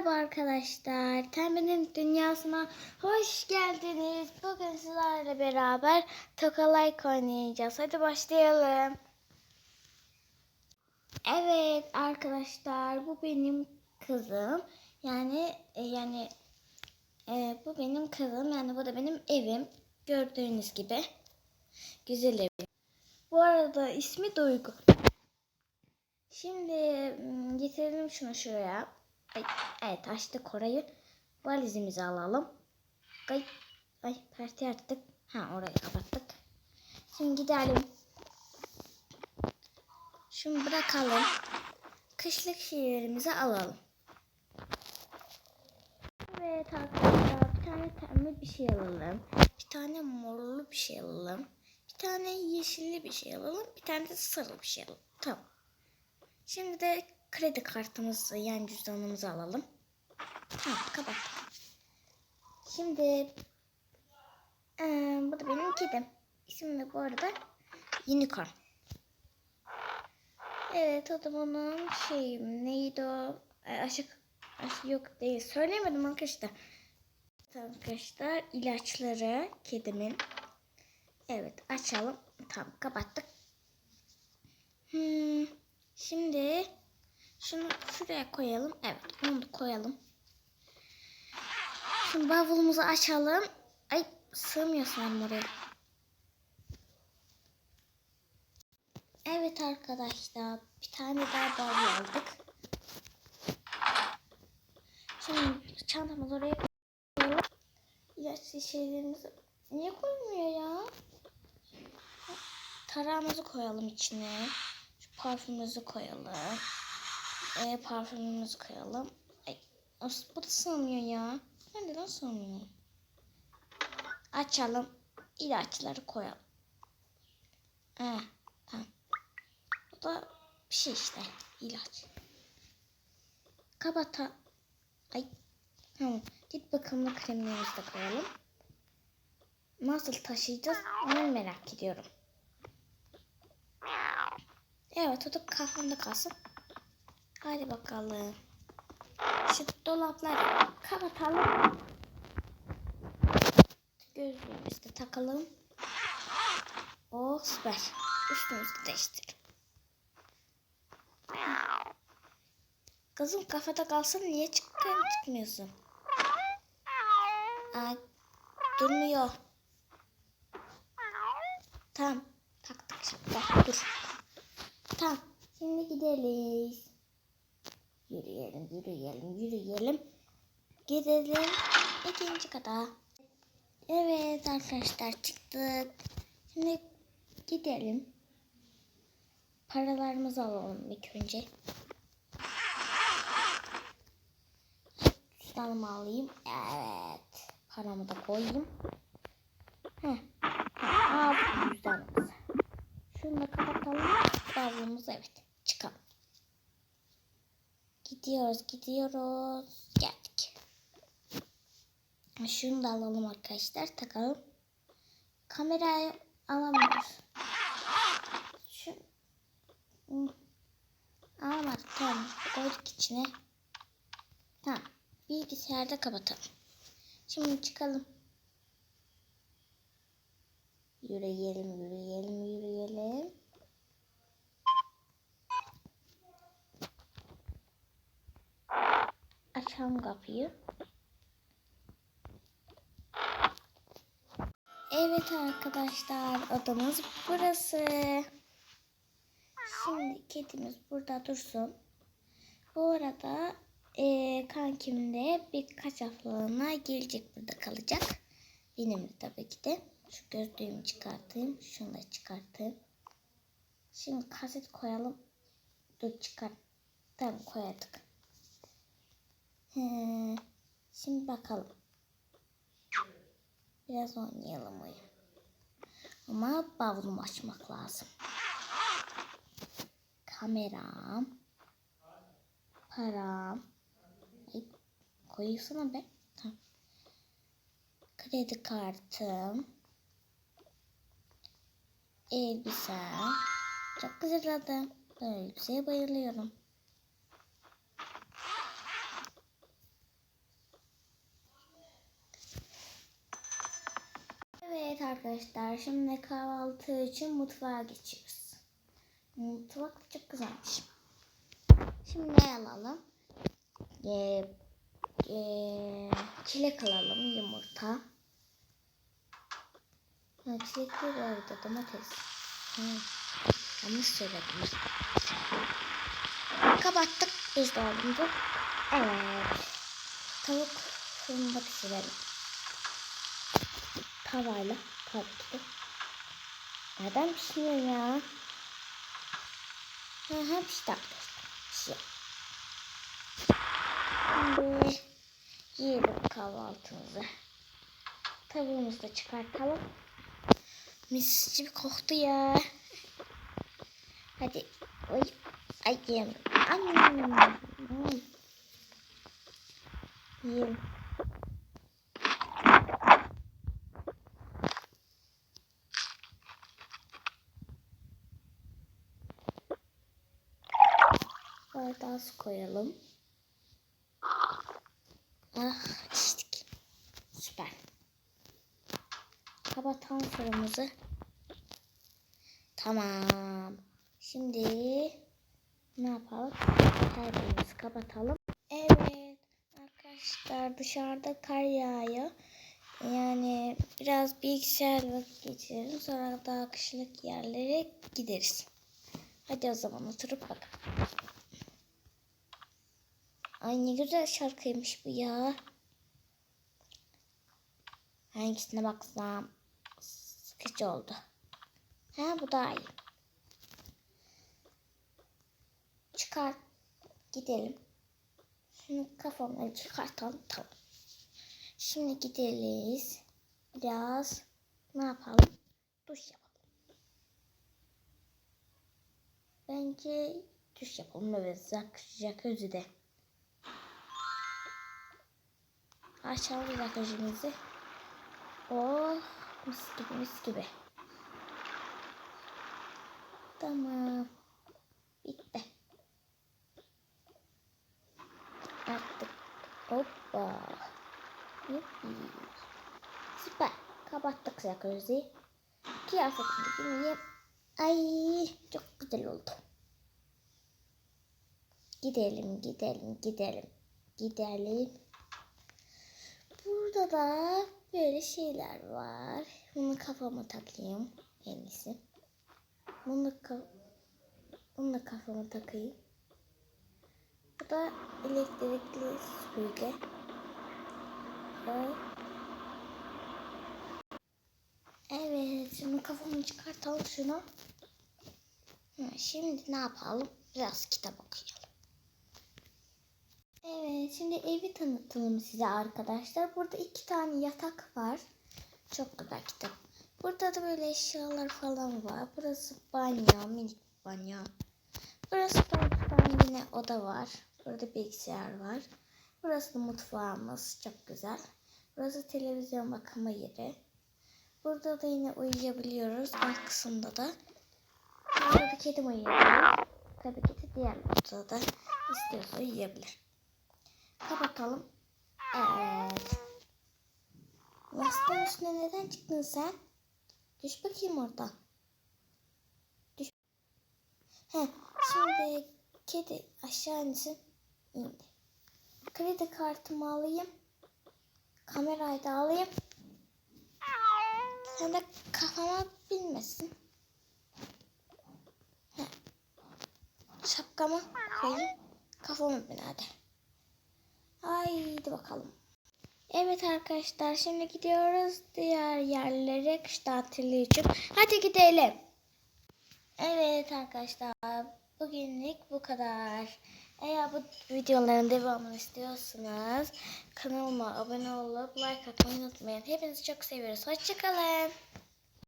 Merhaba arkadaşlar. Tembenin dünyasına hoş geldiniz. Bugün sizlerle beraber Tokalayk oynayacağız. Hadi başlayalım. Evet arkadaşlar bu benim kızım. Yani e, yani e, bu benim kızım. Yani bu da benim evim. Gördüğünüz gibi. Güzel evim. Bu arada ismi Duygu. Şimdi mm, getirelim şunu şuraya. Ay, evet açtık orayı. Valizimizi alalım. Ay, ay perti attık. Ha orayı kapattık. Şimdi gidelim. Şunu bırakalım. Kışlık şeylerimizi alalım. Evet arkadaşlar bir tane pembe bir şey alalım. Bir tane morlu bir şey alalım. Bir tane yeşilli bir şey alalım. Bir tane de sarı bir şey alalım. Tamam. Şimdi de kredi kartımızı yani cüzdanımızı alalım. Tamam kapat. Şimdi eee, bu da benim kedim. İsmi de bu arada Unicorn. Evet o da şey neydi o? E, Aşık, aşık yok değil. Söyleyemedim arkadaşlar. Arkadaşlar ilaçları kedimin. Evet açalım. Tamam kapattık. Hmm, şimdi şunu şuraya koyalım. Evet onu da koyalım. Şimdi bavulumuzu açalım. Ay sığmıyor sanırım oraya. Evet arkadaşlar bir tane daha bavul aldık. Şimdi çantamızı oraya koyalım. İlaç şişelerimizi niye koymuyor ya? Tarağımızı koyalım içine. Şu parfümümüzü koyalım. E, parfümümüzü koyalım. Ay, bu da sığmıyor ya. Neden sığmıyor? Açalım. İlaçları koyalım. Eh, tamam. Bu da bir şey işte. ilaç. Kabata. Ay. Tamam. Git bakımlı kremlerimizi de koyalım. Nasıl taşıyacağız onu merak ediyorum. Evet o da kafamda kalsın. Hadi bakalım. Şu dolapları kapatalım. Gözlüğümüzü de takalım. Oh süper. Üstümüzü de değiştirelim. Kızım kafada kalsın niye çıkıyor çıkmıyorsun? Aa, durmuyor. Tamam. Taktık şimdi. Dur. Tamam. Şimdi gidelim. Yürüyelim, yürüyelim, yürüyelim. Gidelim ikinci kata. Evet arkadaşlar çıktık. Şimdi gidelim. Paralarımızı alalım ilk önce. Cüzdanımı alayım. Evet. Paramı da koyayım. Heh. Aldık cüzdanımızı. Şunu da kapatalım. Bavulumuzu evet. Gidiyoruz, gidiyoruz. Geldik. Şunu da alalım arkadaşlar. Takalım. Kamerayı alamıyoruz. Şu... Alamadık. Tamam. Koyduk içine. Tamam. Bilgisayarda kapatalım. Şimdi çıkalım. Yürüyelim, yürüyelim, yürüyelim. Açalım kapıyı. Evet arkadaşlar odamız burası. Şimdi kedimiz burada dursun. Bu arada eee kankim de birkaç haftalığına gelecek burada kalacak. Benim de tabii ki de. Şu gözlüğümü çıkartayım. Şunu da çıkartayım. Şimdi kaset koyalım. Dur çıkart. Tamam koyduk. He, şimdi bakalım. Biraz oynayalım oyun. Ama bavulumu açmak lazım. Kameram. Param. Ay, koyuyorsun be. Tamam. Kredi kartım. Elbise. Çok güzel. Ben elbiseye bayılıyorum. Arkadaşlar şimdi kahvaltı için mutfağa geçiyoruz. Mutfak çok güzelmiş. Şimdi ne alalım? Ee, ee, çilek alalım, yumurta. Ha, çilek değil orada domates. Hı. Yanlış söyledim. Kapattık buzdolabımızı. Evet. Tavuk fırında pişirelim. Tavayla tabii ki pişmiyor ya? Ha, ha pişti arkadaşlar. Pişiyor. Şimdi yiyelim kahvaltımızı. Tavuğumuzu da çıkartalım. Mis gibi koktu ya. Hadi. Oy. Ay yiyeyim. Anam. Bardağı su koyalım. Ah içtik. Süper. Kapatalım fırınımızı. Tamam. Şimdi ne yapalım? Perdeyi kapatalım. Evet arkadaşlar dışarıda kar yağıyor. Yani biraz bilgisayar vakit geçirelim. Sonra daha kışlık yerlere gideriz. Hadi o zaman oturup bakalım. Ay ne güzel şarkıymış bu ya. Hangisine baksam sıkıcı oldu. Ha bu daha iyi. Çıkar. Gidelim. Şunu kafamdan çıkartalım. Tamam. Şimdi gideriz. Biraz ne yapalım? Duş yapalım. Bence duş yapalım. Evet jacuzzi'de. Açalım jacuzzi'mizi. Oh mis gibi mis gibi. Tamam. Bitti. Artık hoppa. Yuppi. Süper. Kapattık jacuzzi. Kıyafetimi giyeyim. Ay çok güzel oldu. Gidelim gidelim gidelim. Gidelim. Burada da böyle şeyler var. Bunu kafama takayım en iyisi. Bunu ka bunu da kafama takayım. Bu da elektrikli süpürge. Evet. Şimdi kafamı çıkartalım şunu. Hı, Şimdi ne yapalım? Biraz kitap okuyalım. Evet, şimdi evi tanıtalım size arkadaşlar. Burada iki tane yatak var. Çok güzel kitap. Burada da böyle eşyalar falan var. Burası banyo, minik banyo. Burası da yine oda var. Burada bilgisayar var. Burası da mutfağımız. Çok güzel. Burası televizyon bakma yeri. Burada da yine uyuyabiliyoruz. Alt kısımda da. Burada da kedim uyuyabilir. Tabii ki de diğer odada da istiyorsa uyuyabilir. Kapatalım. Evet. Yastığın üstüne neden çıktın sen? Düş bakayım oradan. Düş. He, şimdi kedi aşağı insin. İndi. Kredi kartımı alayım. Kamerayı da alayım. Sen de kafama binmesin. He. Şapkamı koyayım. Kafamı bin hadi. Haydi bakalım. Evet arkadaşlar şimdi gidiyoruz diğer yerlere kış tatili için. Hadi gidelim. Evet arkadaşlar bugünlük bu kadar. Eğer bu videoların devamını istiyorsanız kanalıma abone olup like atmayı unutmayın. Hepinizi çok seviyoruz. Hoşçakalın.